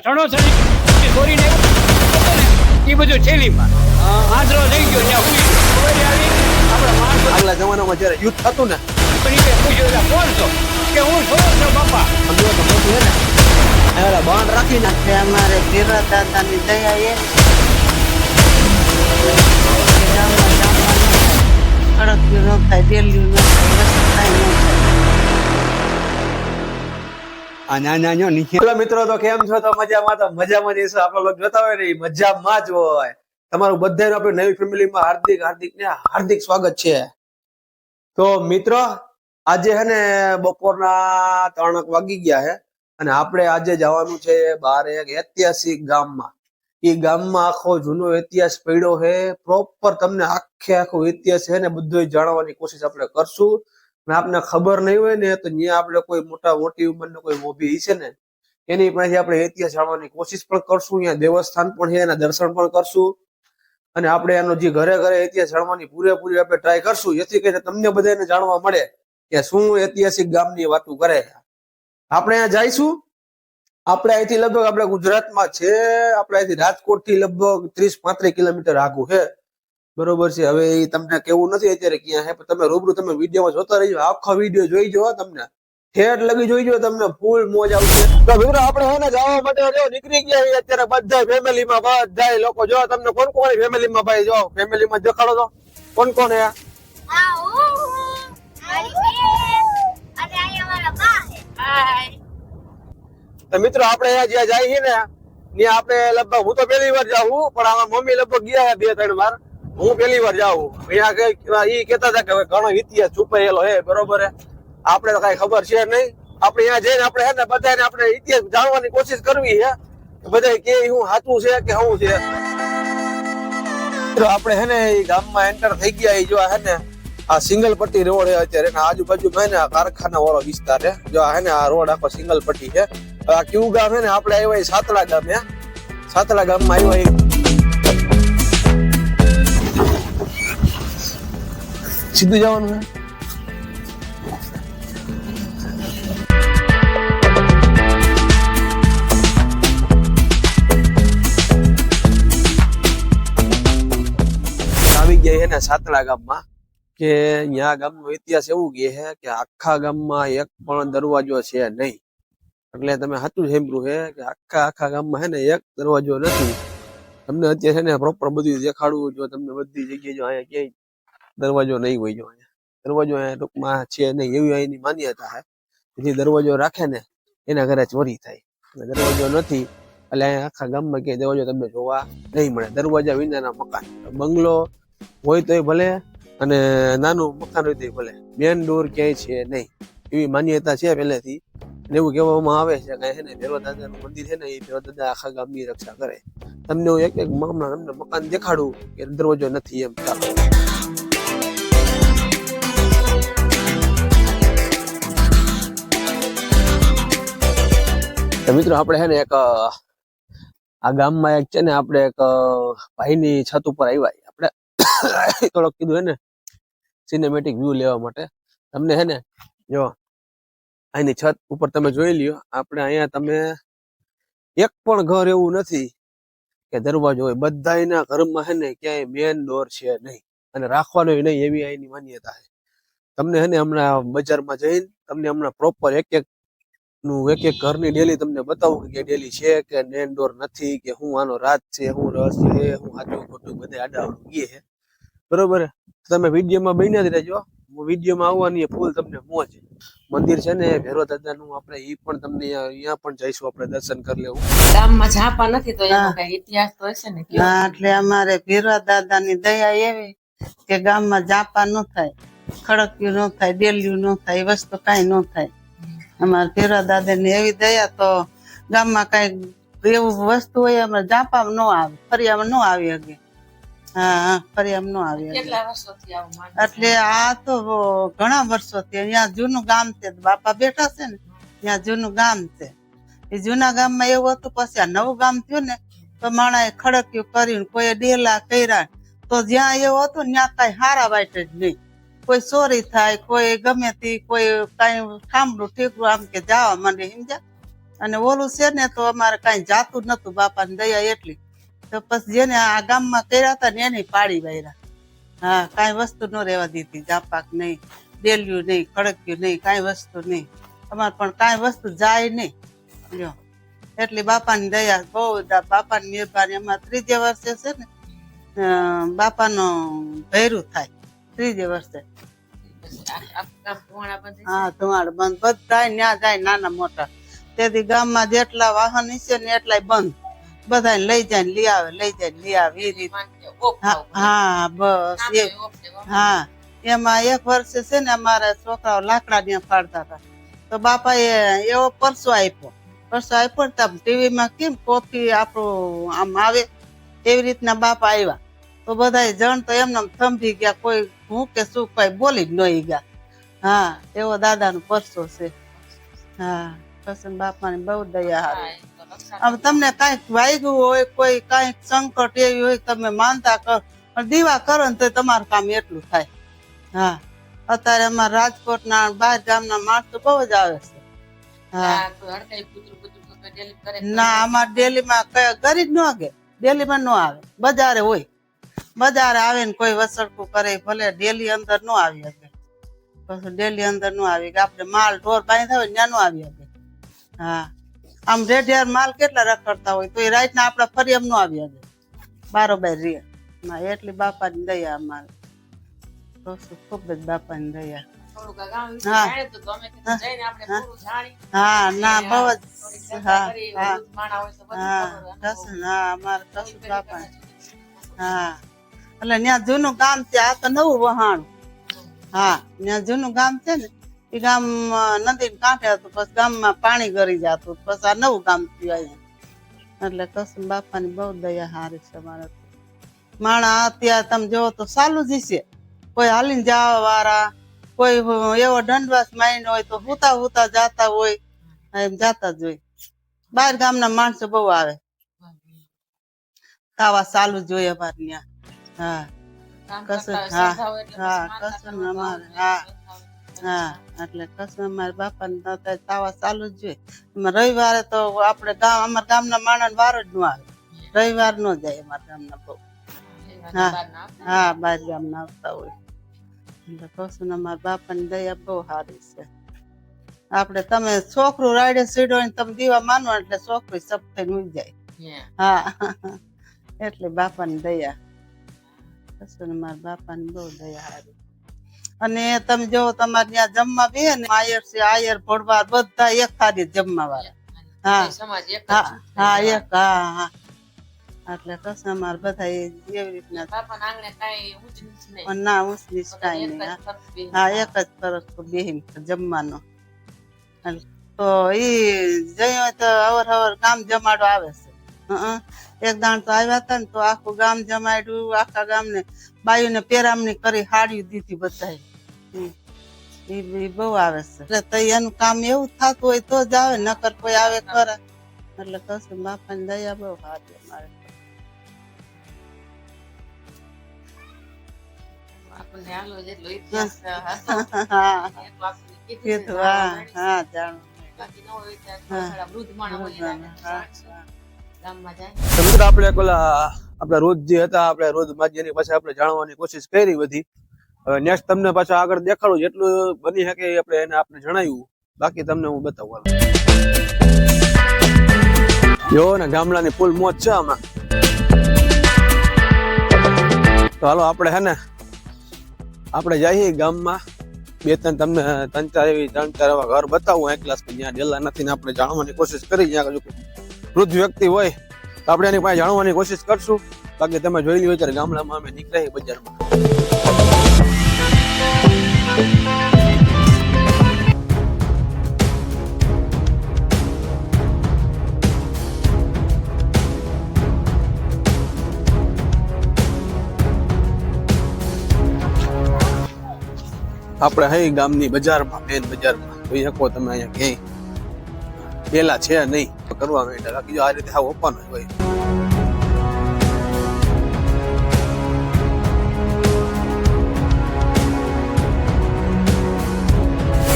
સણોસરી ચોરીને એ બધું છેલીમાં આંધળો થઈ ગયો ત્યાં ખબર આવી આપણા માણસો આગલા જમાનામાં જ્યારે યુદ્ધ થતું ને પણ એ પૂછ્યું કોણ છો? કે હું છોડો છો બાપા. સમજો તો મોટું છે ને આ ઓલા રાખી નાખે અમારે ભીરા દાદાની દયા એ અડક ન થાય. ડેલ્યું નીચે મિત્રો, તો કેમ છો? તો મજામાં તો મજામાં જઈશું આપણે લોકો જોતા હોય ને મજામાં જ હોય. તમારું બધાનું આપણી નવી ફેમિલીમાં હાર્દિક હાર્દિક ને હાર્દિક સ્વાગત છે. તો મિત્રો, આજે હે ને બપોરના ત્રણ વાગી ગયા હે, અને આપણે આજે જવાનું છે બહાર એક ઐતિહાસિક ગામમાં. એ ગામમાં આખો જૂનો ઇતિહાસ પડ્યો છે પ્રોપર તમને આખે આખો ઇતિહાસ છે ને બધું જાણવાની કોશિશ આપણે કરશું. આપને ખબર નહીં હોય ને, તો ત્યાં આપણે કોઈ મોટા, મોટી ઉંમરનો કોઈ મોભી છે ને, એની પાસેથી આપણે ઇતિહાસ જાણવાની કોશિશ પણ કરશું અહીંયા દેવસ્થાન પણ છે, એના દર્શન પણ કરશું. અને આપણે એનો જે ઘરે ઘરે ઇતિહાસ જાણવાની પૂરેપૂરી આપણે ટ્રાય કરશું, જેથી કરીને તમને બધાને જાણવા મળે કે શું ઐતિહાસિક ગામની વાતો કરે છે. આપણે અહીંયા જઈશું. આપણે અહીંથી લગભગ આપણે ગુજરાતમાં છે, આપણે અહીંથી રાજકોટથી લગભગ ત્રીસ પાંત્રીસ કિલોમીટર આગું છે. બરોબર છે. હવે એ તમને કેવું નથી અત્યારે ક્યાં છે પણ તમે રૂબરૂ તમે વિડીયોમાં જોતા રહીજો. આખો વીડિયો જોઈ જો તમને. ઠેઠ લગી જોઈ જોઈજો તમને ફૂલ મોજ આવશે. તો મિત્રો આપણે હે ને જવા માટે જો નીકળી ગયા અત્યારે બધા ફેમિલીમાં બધા લોકો. જો તમને કોણ કોણ ફેમિલીમાં ભાઈ, જો ફેમિલીમાં દેખાડો તો. કોણ કોણ હે? હું મિત્રો આપણે અહીંયા જ્યાં જાય છે ને, ત્યાં આપણે લગભગ હું તો પહેલી વાર જાઉં પણ આમાં મમ્મી લગભગ ગયા બે ત્રણ વાર. હું પહેલી વાર જાઉં. અહીંયા ઈ કેતા હતા કે ઘણો ઇતિહાસ છુપાયેલો હે બરોબર હે આપણે તો કઈ ખબર છે નહીં. આપણે અહીંયા જઈને આપણે હે ને બધાને આપણે ઇતિહાસ જાણવાની કોશિશ કરવી હે બધા કે હું સાચું છે કે શું છે? તો આપણે હે ને એ ગામમાં એન્ટર થઈ ગયા એ જો હે ને, આ સિંગલ પટ્ટી રોડ હે અત્યારે. એના આજુબાજુમાં હે ને આ કારખાના વાળો વિસ્તાર છે. જો હે ને આ રોડ આખો સિંગલ પટ્ટી છે આ ક્યુ ગામ હે ને, આપણે આવ્યા સાતલા ગામ. હે સાતલા ગામમાં આવ્યા સીધું જવાનું છે આવી ગયા છે ને સાતલા ગામમાં કે અહીંયા ગામનો ઇતિહાસ એવું કહે છે કે આખા ગામમાં એક પણ દરવાજો છે નહીં. એટલે તમે સાચું સાંભળ્યું છે કે આખા આખા ગામમાં છે ને એક દરવાજો નથી. તમને અત્યારે છે ને પ્રોપર બધું દેખાડવું જો તમને બધી જગ્યાએ જો અહીંયા ક્યાંય દરવાજો નહીં હોય દરવાજો ટૂંકમાં છે નહીં એવી અહીંની માન્યતા છે. જે દરવાજો રાખે ને એના ઘરે ચોરી થાય. દરવાજો નથી, એટલે અહીંયા આખા ગામમાં ક્યાંય દરવાજો તમને જોવા નહીં મળે. દરવાજા વિનાના મકાન. બંગલો હોય તોય ભલે અને નાનું મકાન હોય તોય ભલે. મેન ડોર ક્યાંય છે નહીં. એવી માન્યતા છે પહેલેથી. એવું કહેવામાં આવે છે કે ને ભેરવા દાદાનું મંદિર છે ને એ ભેરવા આખા ગામની રક્ષા કરે. તમને હું એક એક મામલા મકાન દેખાડું કે દરવાજો નથી એમ. ચાલો મિત્રો આપણે છે ને એક આ ગામમાં એક છે ને આપણે એક ભાઈની છત ઉપર આવ્યા આપણે થોડોક કીધું હે સિનેમેટિક વ્યૂ લેવા માટે. તમને હે ને, જો અહીંની છત ઉપર તમે જોઈ લ્યો. આપણે અહીંયા તમે એક પણ ઘર એવું નથી કે દરવાજો હોય. બધાયના ઘરમાં હે ને ક્યાંય મેન ડોર છે નહીં. અને રાખવાનો નહીં એવી અહીંની માન્યતા છે. તમને હે ને હમણાં બજારમાં જઈને તમને હમણાં પ્રોપર એક એક નું એક એક ઘરની ડેલી તમને બતાવું કે ડેલી છે કે નેન ડોર નથી કે હું આનો રાત છે હું રસ છે હું આટલું ખોટું બધે આડાવડું ગયે છે બરોબર? તમે વિડીયોમાં બન્યા જ રહેજો. વિડીયોમાં આવવાની ફૂલ તમને મોજ. મંદિર છે ને ભેરવા દાદાનું આપણે એ પણ તમને અહીંયા પણ જઈશું આપણે દર્શન કરી લેવું. ગામમાં ઝાપા નથી તો એનો કઈ ઇતિહાસ તો હશે ને? હા એટલે અમારે ભીરા દાદાની દયા એવી કે ગામમાં જાપા ન થાય ખડક્યું ન થાય ડેલ્યું ન થાય એ વસ્તુ કાંઈ ન થાય. અમારે ભીરા દાદાની એવી દયા તો ગામમાં કાંઈક એવું વસ્તુ હોય અમે જાપામાં ન આવે ફરિયામાં ન આવી હગે હા હા ફરિયામાં ન આવી? એટલે આ તો ઘણા વર્ષોથી અહીંયા જૂનું ગામ છે બાપા બેઠા છે ને ત્યાં જૂનું ગામ છે. એ જૂના ગામમાં એવું હતું પછી આ નવું ગામ થયું ને તો માણાએ ખડક્યું કર્યું કોઈ ડેલા કર્યા. તો જ્યાં એવું હતું ને ત્યાં કઈ હારા વાઈટ જ નહીં. કોઈ ચોરી થાય, કોઈ ગમે તે કોઈ કઈ ઠામડું ઠીકરું આમ કે જાવા માંડે સમજ્યા? અને ઓલું છે ને તો અમારે કાંઈ જાતું નતું બાપાની દયા એટલી. તો પછી જેને આ ગામમાં કર્યા હતા ને એને પાડી વાયરા. હા, કાંઈ વસ્તુ ન રહેવા દીધી, જાપાક નહીં, ડેલ્યું નહીં, ખડક્યું નહીં, કાંઈ વસ્તુ નહીં. અમારે પણ કાંઈ વસ્તુ જાય નહીં. જો એટલી બાપાની દયા, બહુ બાપાની મહેરબાની. અમારે ત્રીજે વર્ષે છે ને બાપાનું ભૈરું થાય. ત્રીજે વર્ષે. હા ધુમાડ બંધ. બધા ન્યા જાય નાના મોટા. તેથી ગામમાં જેટલા વાહન હશે ને એટલા બંધ. બધા લઈ જાય લઈ આવે લઈ જાય લઈ આવે એ રીતે. હા, બસ હા એમાં એક વર્ષે છે ને અમારા છોકરાઓ લાકડા ત્યાં ફાડતા હતા. તો બાપાએ એવો પરસો આપ્યો. પરસો આપ્યો ને ટીવી માં કેમ કોફી આપણું આમ આવે? એવી રીતના બાપા આવ્યા. તો બધા જણ તો એમને થંભી ગયા, કોઈ હું કે શું, કઈ બોલી જ નહીં ગયા. હા, એવો દાદાનો પરસો છે. હા કસન બાપાની બહુ દયા આવે આમ તમને કાંઈક વાગ્યું હોય, કોઈ કાંઈક સંકટ એવી હોય, તમે માનતા કરો, પણ દીવા કરો ને તો તમારું કામ એટલું થાય. હા, અત્યારે અમારા રાજકોટના બહાર ગામના માણસો બહુ જ આવે છે. હા. ના, અમારે ડેલીમાં ગરીબ ન આવે ડેલીમાં ન આવે, બજારે હોય. બજારે આવે ને કોઈ વસડકું કરે ભલે ડેલી અંદર ન આવી શકે. પછી ડેલી અંદર ન આવી આપણે માલ ઢોર પાણી થાય ત્યાં ન આવી શકે. હા. આમ રેઢિયાર માલ કેટલા રખડતા હોય તો એ રાતના આપણા ફરી એમ ન આવી શકે. બારોબાર રે. ના એટલી બાપાની દયા અમારે. ખૂબ જ બાપાની દયા. હા. હા. ના બહુ જ હા હા. હા હા અમારે કશું બાપા. હા. એટલે ત્યાં જૂનું ગામ છે, આ તો નવું વહાણું. હા ત્યાં જૂનું ગામ છે ને એ ગામ નદી કાંઠે હતું, પછી ગામમાં પાણી ગરી જતું, પછી આ નવું ગામ અહીંયા. એટલે કસમ બાપાની બહુ દયા હારી છે મારે માણા અત્યારે તમે જોવો તો ચાલુ જ છે. કોઈ હાલીને જવા વાળા કોઈ એવો દંડવાસ માઇન્ડ હોય તો હુતા હુતા જાતા હોય એમ જાતા જ હોય. બહાર ગામના માણસો બહુ આવે. તાવા ચાલુ જ હોય અમારે ત્યાં હા. કશું હા હા કશું અમારે હા હા એટલે કસમ મારા બાપા ને તાવા ચાલુ જ જોઈએ. રવિવારે તો આપણે ગામ અમારા ગામના માણસ વારો જ ન આવે. રવિવાર નો જાય અમારા ગામના બહુ. હા હા બહાર ગામના આવતા હોય. એટલે ને અમારા બાપાની દયા બહુ સારી છે. આપણે તમે છોકરું રાડે સીડો ને તમે દીવા માનો એટલે છોકરું સપ થઈને જાય. હા એટલે બાપાની દયા. ને મારા બાપાની બહુ દયા હારી અને તમે જો તમારે ત્યાં જમવા બે ને આયર છે આયર ભોળવા બધા એક થાળી જમવા વાળા. હા. હા એક હા હા. એટલે કસ અમારે બધા એવી રીતના. ના નીચ કાંઈ નહીં હા. એક જ ફરક બેહીન જમવાનો. તો ઈ જઈ તો અવર હવર કામ જમાડો આવે છે. હં. એક દાણ તો આવ્યા હતા ને તો આખું ગામ જમાડ્યું આખા ગામને બાયુને પેરામણી કરી હાડી દીધી. ઈ ઈ બહુ આવે છે. એટલે તો એનું કામ એવું થતું હોય તો જ આવે નકર કોઈ આવે ખરા. એટલે કશું બાપાની દયા બહુ સારી અમારે. હા હા હા. મિત્રો આપણે પેલા આપણે રોજ જે હતા, આપણે રોજ માજીની પાસે આપણે જાણવાની કોશિશ કરી બધી. નેક્સ્ટ તમને પાછા આગળ દેખાડું જેટલું બની શકે આપણે એને આપણે જણાવ્યું. બાકી તમને હું બતાવું જો ને ગામડાની ફૂલ મોજ છે આમાં. તો હાલો આપણે હે ને, આપણે જઈએ ગામમાં. બે ત્રણ તમને ત્રણ ચાર એવી ત્રણ ચાર એવા ઘર બતાવું. એક ક્લાસ જ્યાં ડેલા નથી ને આપણે જાણવાની કોશિશ કરી જ્યાં વૃદ્ધ વ્યક્તિ હોય, તો આપણે એની પાસે જાણવાની કોશિશ કરશું. બાકી તમે જોઈ લ્યો ત્યારે ગામડામાં અમે નીકળ્યા બજારમાં. આપણે હઈ ગામની બજારમાં મેન બજારમાં. જોઈ શકો તમે અહીંયા ક્યાંય. પેલા છે નહીં. કરવા માંડ્યા બાકી જો આ રીતે આવું ઓપન હોય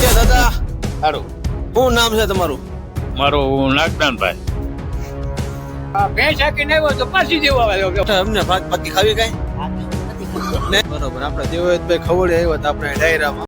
કે દાદા? સારું શું નામ છે તમારું? મારું નાગદાનભાઈ આ ભેંસ હાકીને આવ્યો તો પાછી જેવો આવ્યો અમને બાકી ખાવી કઈ? બરોબર આપણે ભાઈ ખવડે આવ્યો તો આપણે ડાયરામાં.